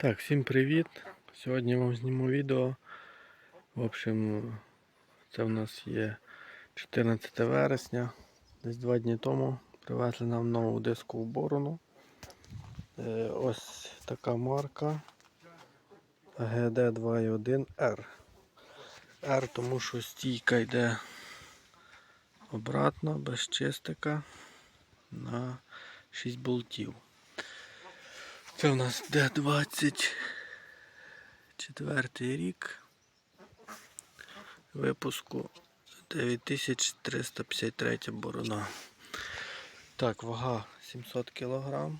Так, всім привіт! Сьогодні вам зніму відео. В общем, це в нас є 14 вересня. Десь два дні тому привезли нам нову дискову борону. Е, Ось така марка GD21R. R, тому що стійка йде обратно, без чистика на 6 болтів. Це у нас де 24 рік. Випуску 9353 борона. Так, вага 700 кг.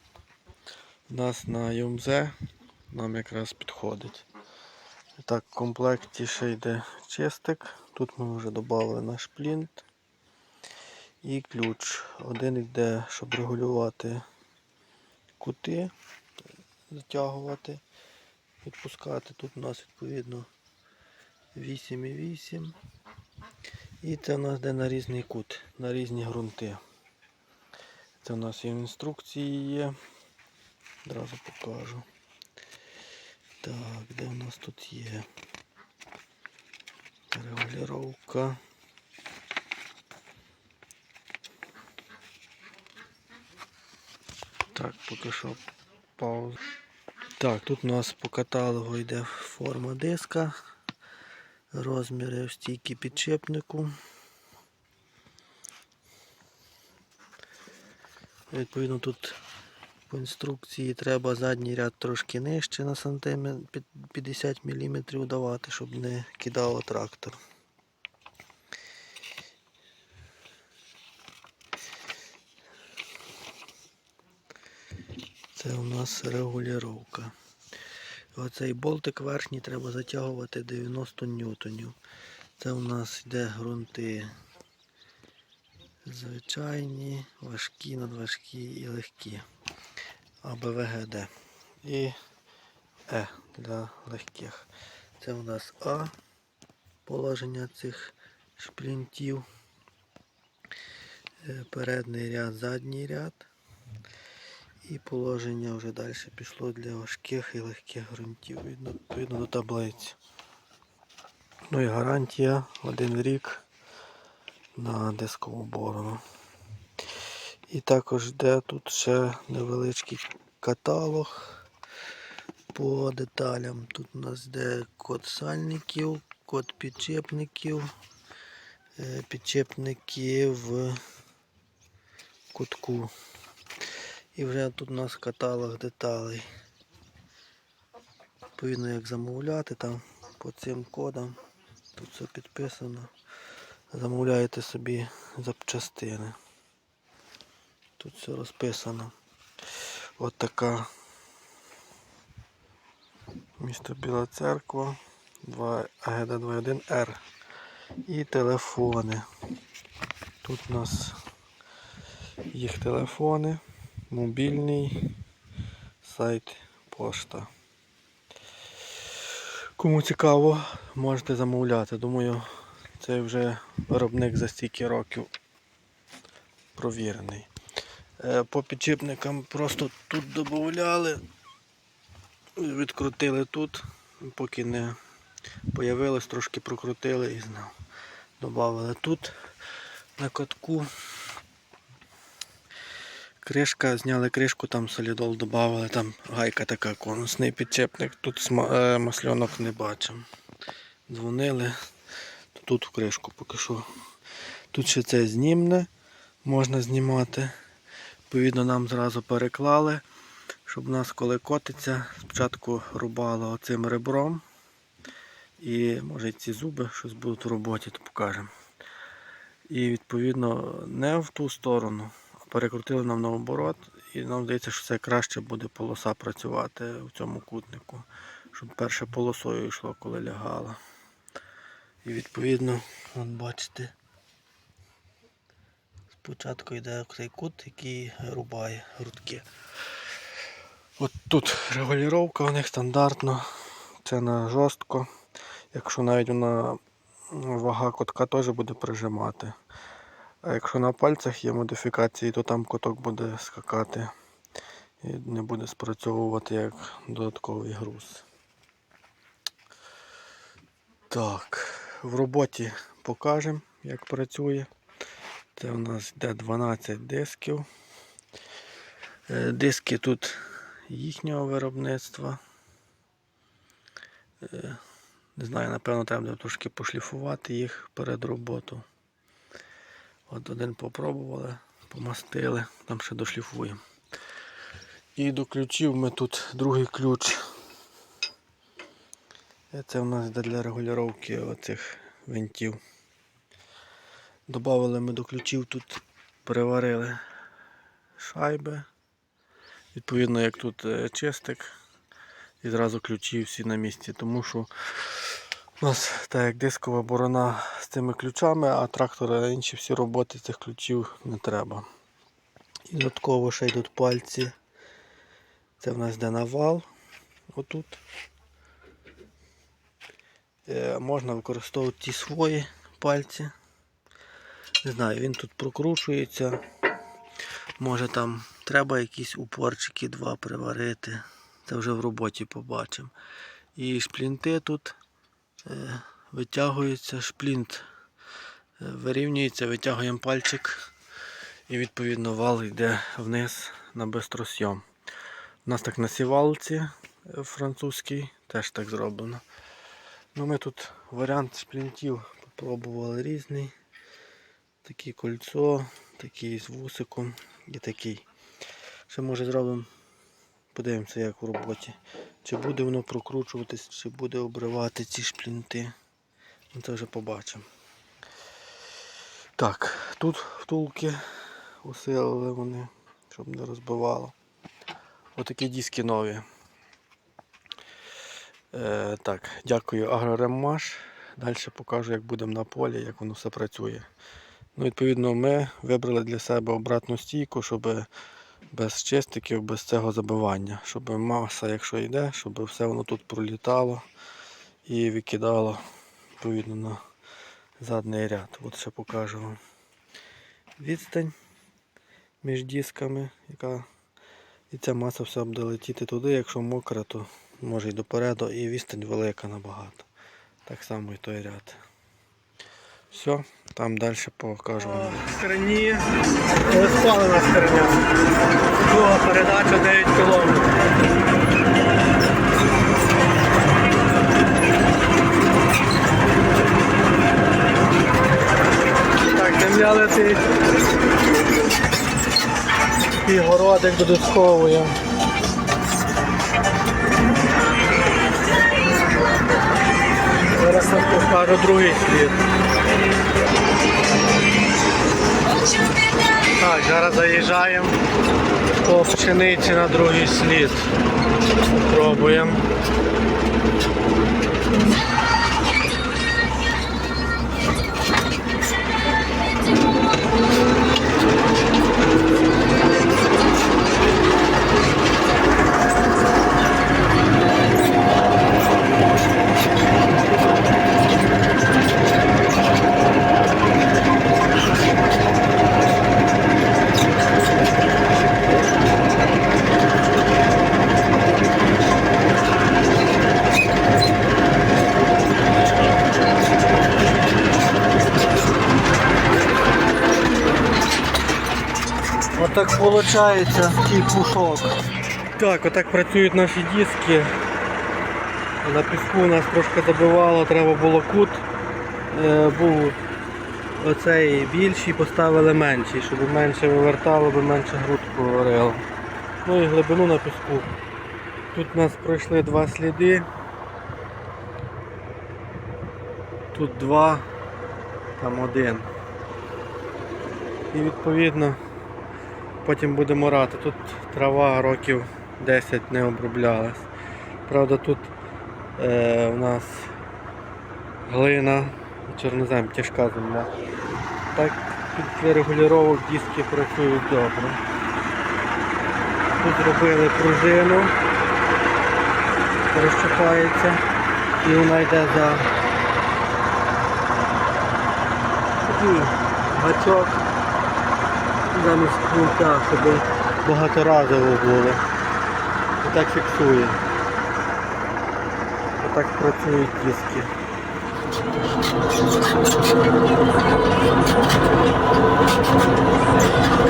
У нас на ЮМЗ нам якраз підходить. Так, в комплекті ще йде чистик. Тут ми вже додали наш плінт і ключ. Один йде, щоб регулювати кути затягувати, відпускати. Тут у нас відповідно 8,8. І це у нас де на різний кут, на різні ґрунти. Це у нас і в інструкції є. Одразу покажу. Так, де у нас тут є регулювання. Так, поки що пауза. Так, тут у нас по каталогу йде форма диска, розміри стійки підшипнику. Відповідно, тут по інструкції треба задній ряд трошки нижче на сантиметр 50 мм давати, щоб не кидало трактор. Це у нас регулювання. Оцей болтик верхній треба затягувати 90 ньютонів. Це у нас йде ґрунти звичайні, важкі, надважкі і легкі. АБВГД. І Е для легких. Це у нас А положення цих шплінтів. Е, Передній ряд, задній ряд. І положення вже далі пішло для важких і легких ґрунтів, відповідно до таблиці. Ну і гарантія один рік на дискову борону. І також йде тут ще невеличкий каталог по деталям. Тут у нас йде код сальників, код підчепників, е, підчепники в кутку. І вже тут у нас каталог деталей. Відповідно, як замовляти там по цим кодам. Тут все підписано. Замовляєте собі запчастини. Тут все розписано. От така місто Біла Церква 2 АГД21Р. І телефони. Тут у нас їх телефони мобільний сайт пошта. Кому цікаво, можете замовляти. Думаю, це вже виробник за стільки років провірений. Е, По підчіпникам просто тут додавали, відкрутили тут, поки не появилось, трошки прокрутили і знову додали тут на катку. Кришка, зняли кришку, там солідол додали, там гайка така конусний підчепник. Тут е, масльонок не бачимо. Дзвонили, тут кришку поки що. Тут ще це знімне, можна знімати. Відповідно, нам зразу переклали, щоб нас коли котиться, спочатку рубало оцим ребром. І може ці зуби щось будуть в роботі, то покажемо. І відповідно не в ту сторону, перекрутили нам наоборот. І нам здається, що це краще буде полоса працювати в цьому кутнику, щоб перше полосою йшло, коли лягало. І відповідно, от бачите, спочатку йде цей кут, який рубає грудки. От тут регулювання у них стандартно, це на жорстко. Якщо навіть вона вага котка теж буде прижимати. А якщо на пальцях є модифікації, то там коток буде скакати і не буде спрацьовувати як додатковий груз. Так, в роботі покажемо, як працює. Це у нас йде 12 дисків. Е, Диски тут їхнього виробництва. Е, Не знаю, напевно, треба трошки пошліфувати їх перед роботою. От один попробували, помастили, там ще дошліфуємо. І до ключів ми тут другий ключ. Е, Це у нас для регулювання оцих винтів. Добавили ми до ключів тут, приварили шайби. Відповідно, як тут е, чистик, і зразу ключі всі на місці, тому що у нас так як дискова борона з цими ключами, а трактора інші всі роботи цих ключів не треба. І додатково ще йдуть пальці. Це в нас йде навал отут. Е, можна використовувати ті свої пальці. Не знаю, він тут прокручується. Може там треба якісь упорчики два приварити. Це вже в роботі побачимо. І шплінти тут е, витягуються, шплінт е, вирівнюється, витягуємо пальчик і відповідно вал йде вниз на бистросйом. У нас так на сівалці е, французький, теж так зроблено. Ну, Ми тут варіант шплінтів попробували різний. Таке кольцо, такий з вусиком і такий. Ще може зробимо, подивимося як у роботі. Чи буде воно прокручуватись, чи буде обривати ці шплінти. Ну, Це вже побачимо. Так, тут втулки усилили вони, щоб не розбивало. Отакі диски нові. Е, так, дякую Агрореммаш. Далі покажу, як будемо на полі, як воно все працює. Ну, відповідно, ми вибрали для себе обратну стійку, щоб без чистиків, без цього забивання. Щоб маса, якщо йде, щоб все воно тут пролітало і викидало відповідно на задній ряд. От ще покажу вам відстань між дисками, яка і ця маса все буде летіти туди, якщо мокра, то може й допереду, і відстань велика набагато. Так само і той ряд. Все, там далі покажу вам. Скрині спалена скриня. Друга передача 9 км. Так, земляли ці і городик додатковує. Зараз вам покажу другий слід. Так, зараз заїжджаємо по пшениці на другий слід. Пробуємо. Отак виходить такий пушок. Так, отак працюють наші диски. На піску нас трошки забивало, треба було кут. Е, був оцей більший, поставили менший, щоб менше вивертало, бо менше грудку варило. Ну і глибину на піску. Тут у нас пройшли два сліди. Тут два, там один. І відповідно потім будемо орати. Тут трава років 10 не оброблялась. Правда, тут е, у нас глина, чорнозем, тяжка земля. Так тут для регулювання диски працюють добре. Тут зробили пружину, розчіпається і вона йде за гачок замість пульта, щоб багаторазово було. так фіксує. Отак працюють диски. Так,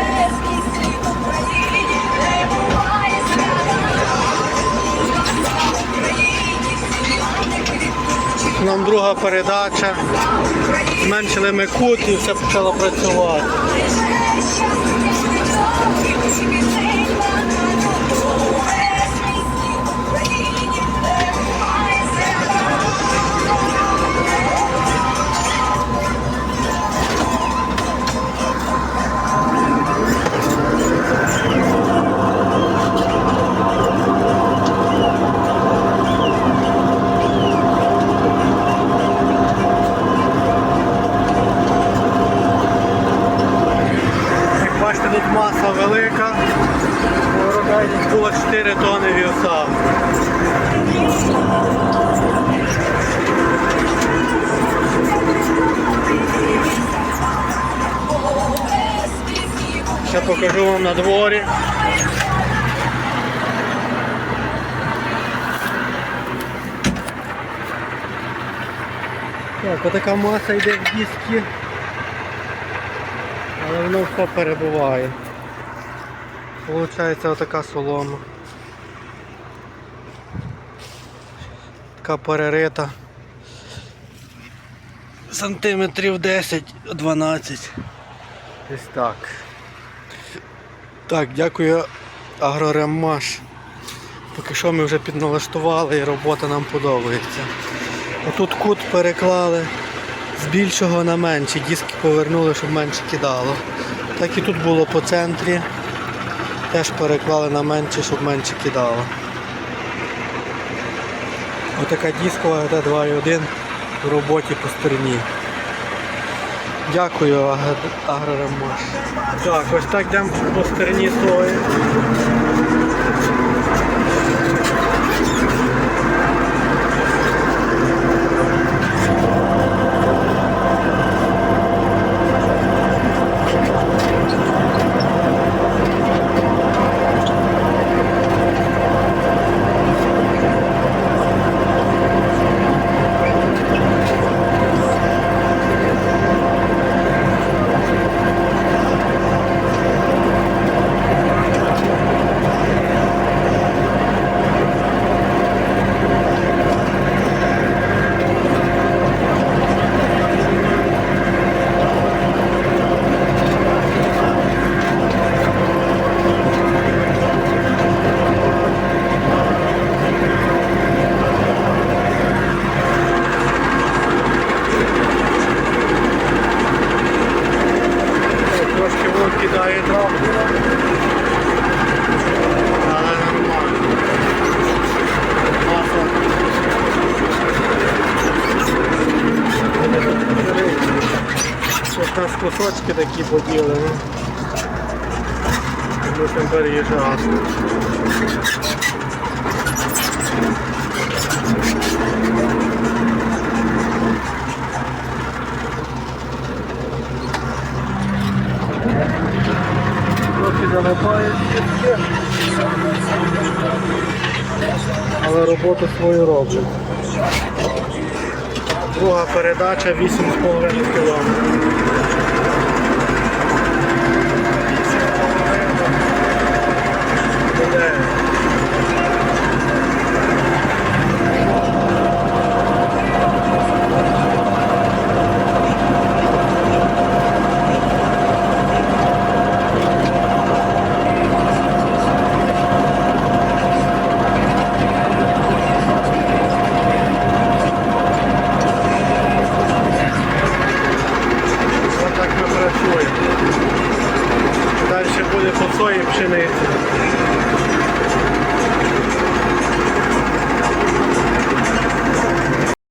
Нам друга передача. Зменшили ми кут і все почало працювати. Ще покажу вам на дворі. Так, отака маса йде в диски. Але воно все перебуває. Получається отака солома. Така перерита. Сантиметрів 10-12. Десь так. Так, дякую Агрореммаш. Поки що ми вже підналаштували і робота нам подобається. Отут кут переклали з більшого на менший, диски повернули, щоб менше кидало. Так і тут було по центрі. Теж переклали на менше, щоб менше кидало. Отака дискова Т2.1 в роботі по стороні. Дякую, Агр- Агроремаш. Так, ось так йдемо по стороні сої. Трошки вон кидає трактора. Але нормально. Маса. Кусочки такі поділені. Мусимо переїжджати. Трохи залипають. Але роботу свою робить. Друга передача 8,5 км.